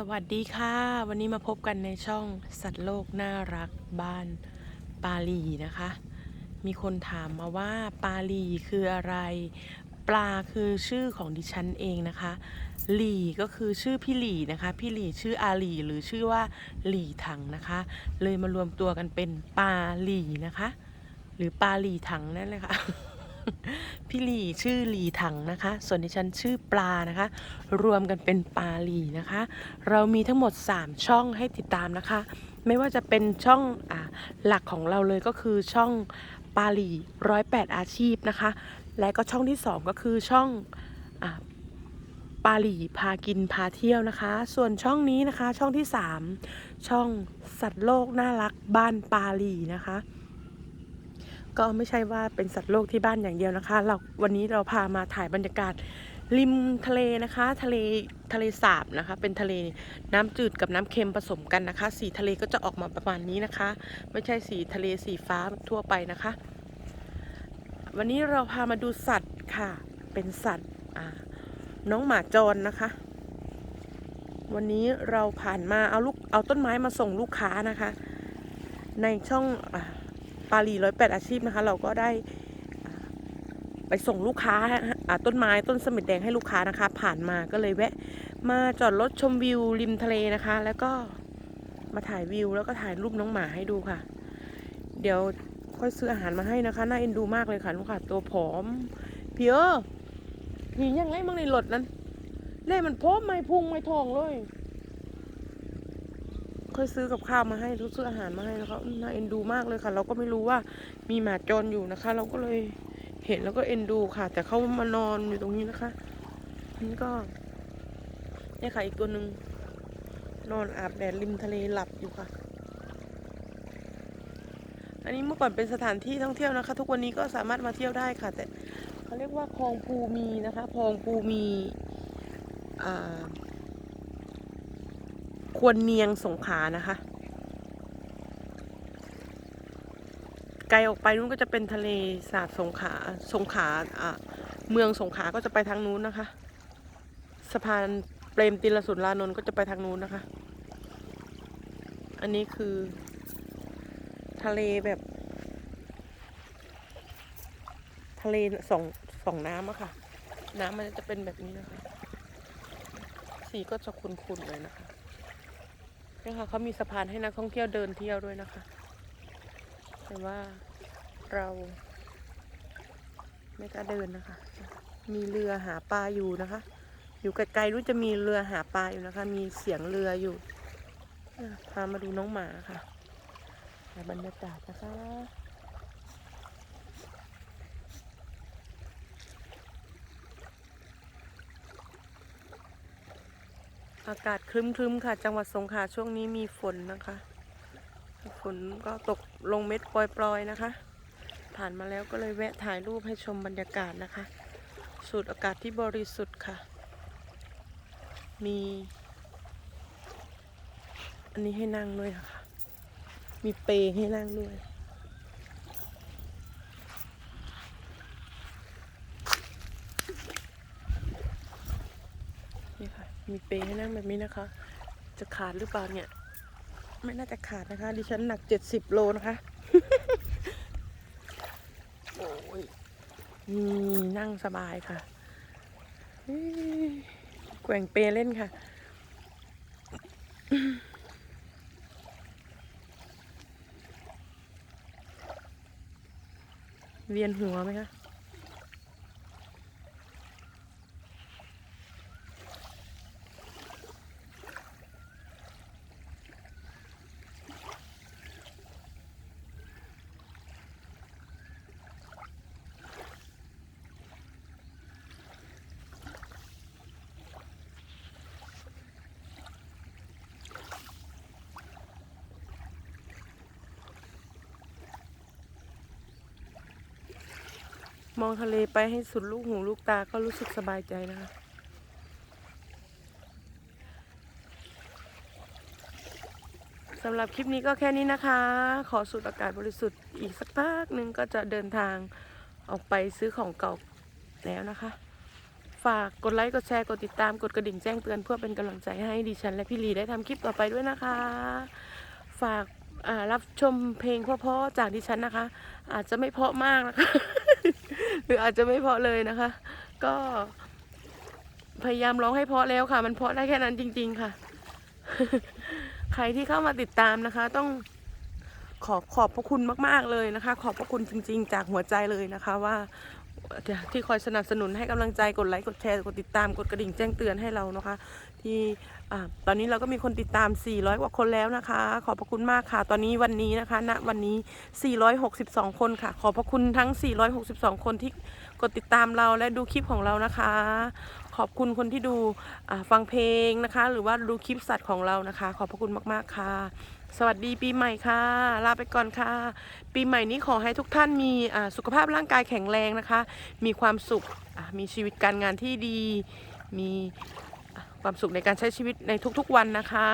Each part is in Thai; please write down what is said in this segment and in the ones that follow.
สวัสดีค่ะ วันนี้มาพบกันในช่องสัตว์โลกน่ารักบ้านปาลีนะคะ มีคนถามมาว่าปาลีคืออะไร ปลาคือชื่อของดิฉันเองนะคะหลีก็คือชื่อพี่หลีนะคะ พี่หลีชื่ออาหลีหรือชื่อว่าหลีถังนะคะ เลยมารวมตัวกันเป็นปาหลีนะคะ หรือปาหลีถังนั่นเลยค่ะ พี่หลีชื่อหลีถังนะคะ ส่วนดิฉันชื่อปลานะคะ รวมกันเป็นปลาหลีนะคะ เรามีทั้งหมด 3 ช่องให้ติดตามนะคะ ไม่ว่าจะเป็นช่องอหลักของเราเลยก็คือช่องปาหลีร้อยแปดอาชีพนะคะ และก็ช่องที่ 2 ก็คือช่องอปาหลีพากินพาเที่ยวนะคะ ส่วนช่องนี้นะคะช่องที่ 3 ช่องสัตว์โลกน่ารักบ้านปาหลีนะคะ ก็ไม่ใช่ว่าเป็นสัตว์โลกที่บ้านอย่างเดียวนะคะ เราวันนี้เราพามาถ่ายบรรยากาศริมทะเลนะคะ ทะเลทะเลสาบนะคะ เป็นทะเลน้ำจืดกับน้ำเค็มผสมกันนะคะ สีทะเลก็จะออกมาประมาณนี้นะคะ ไม่ใช่สีทะเลสีฟ้าทั่วไปนะคะ วันนี้เราพามาดูสัตว์ค่ะ เป็นสัตว์น้องหมาจรนะคะ วันนี้เราผ่านมาเอาลูกเอาต้นไม้มาส่งลูกค้านะคะ ในช่องอ ปารีร้อยแปดอาชีพนะคะ เราก็ได้ไปส่งลูกค้าต้นไม้ต้นสมิดแดงให้ลูกค้านะคะ ผ่านมาก็เลยแวะ มาจอดรถชมวิวริมทะเลนะคะ แล้วก็มาถ่ายวิวแล้วก็ถ่ายรูปน้องหมาให้ดูค่ะ เดี๋ยวค่อยซื้ออาหารมาให้นะคะน่าเอ็นดูมากเลยค่ะลูกค่ะตัวผอมเพี่เออพี่ยังไงมั่งในรถนั้นเล่มันพร้อมไม่พุงไม่ทองเลย ค่อยซื้อกับข้าวมาให้ซื้ออาหารมาให้นะคะน่าเอ็นดูมากเลยค่ะ เราก็ไม่รู้ว่ามีหมาจรอยู่นะคะ เราก็เลยเห็นแล้วก็เอ็นดูค่ะ แต่เขามานอนอยู่ตรงนี้นะคะนี่ก็เนี่ยค่ะอีกตัวหนึ่งนอนอาบแดดริมทะเลหลับอยู่ค่ะ อันนี้เมื่อก่อนเป็นสถานที่ท่องเที่ยวนะคะ ทุกวันนี้ก็สามารถมาเที่ยวได้ค่ะ แต่เขาเรียกว่าคลองภูมีนะคะคลองภูมีอ่า ควรเนียงสงขานะคะ ไกลออกไปนู้นก็จะเป็นทะเลสาบสงขาสงขาอะเมืองสงขาก็จะไปทางนู้นนะคะ สะพานเปรมติลสุนลานนท์ก็จะไปทางนู้นนะคะ อันนี้คือ ทะเลแบบ ทะเลสองสองน้ำอะค่ะ น้ำมันจะเป็นแบบนี้นะคะ สีก็จะขุ่นๆเลยนะคะ นี่ค่ะเขามีสะพานให้นักท่องเที่ยวเดินเที่ยวด้วยนะคะ แต่ว่าเราไม่กล้าเดินนะคะ มีเรือหาปลาอยู่นะคะ อยู่ไกลๆรู้จะมีเรือหาปลาอยู่นะคะ มีเสียงเรืออยู่พามาดูน้องหมาค่ะบรรยากาศนะคะ อากาศครึ้มๆค่ะ จังหวัดสงขลาช่วงนี้มีฝนนะคะ ฝนก็ตกลงเม็ดปล่อยๆนะคะ ผ่านมาแล้วก็เลยแวะถ่ายรูปให้ชมบรรยากาศนะคะ สูดอากาศที่บริสุทธิ์ค่ะ มี อันนี้ให้นั่งด้วยนะคะ มีเปให้นั่งด้วย นี่ค่ะ มีเปลให้นั่งแบบนี้นะคะ จะขาดหรือเปล่าเนี่ย ไม่น่าจะขาดนะคะ ดิฉันหนักเจ็ดสิบโลนะคะ โอ้ยนี่นั่งสบายค่ะเฮ้ยแกว่งเปลเล่นค่ะเวียนหัวไหมคะ มองทะเลไปให้สุดลูกหูลูกตาก็รู้สึกสบายใจนะคะสำหรับคลิปนี้ก็แค่นี้นะคะ ขอสูดอากาศบริสุทธิ์อีกสักพักหนึ่งก็จะเดินทางออกไปซื้อของเก่าแล้วนะคะ ฝากกดไลค์ กดแชร์ กดติดตาม กดกระดิ่งแจ้งเตือนเพื่อเป็นกำลังใจให้ดิฉันและพี่ลีได้ทำคลิปต่อไปด้วยนะคะ ฝากรับชมเพลงเพราะๆจากดิฉันนะคะ อาจจะไม่เพราะมากนะคะ หรืออาจจะไม่เพาะเลยนะคะ ก็พยายามร้องให้เพาะแล้วค่ะ มันเพาะได้แค่นั้นจริง ๆค่ะ ใครที่เข้ามาติดตามนะคะ ต้องขอขอบพระคุณมาก ๆเลยนะคะ ขอบพระคุณจริง ๆ จากหัวใจเลยนะคะว่า ที่คอยสนับสนุนให้กำลังใจกดไลค์กดแชร์กดติดตามกดกระดิ่งแจ้งเตือนให้เรานะคะ ที่อ่ตอนนี้เราก็มีคนติดตาม 400 กว่าคนแล้วนะคะ ขอบพระคุณมากค่ะ ตอนนี้วันนี้นะคะณวันนี้ 462 คนค่ะ ขอบพระคุณทั้ง 462 คนที่กดติดตามเราและดูคลิปของเรานะคะ ขอบคุณคนที่ดูฟังเพลงนะคะ หรือว่าดูคลิปสัตว์ของเรานะคะ ขอบพระคุณมากๆค่ะ สวัสดีปีใหม่ค่ะ ลาไปก่อนค่ะ ปีใหม่นี้ขอให้ทุกท่านมีสุขภาพร่างกายแข็งแรงนะคะ มีความสุขมีชีวิตการงานที่ดี มีความสุขในการใช้ชีวิตในทุกๆวันนะคะ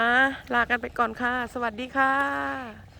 ลากันไปก่อนค่ะ สวัสดีค่ะ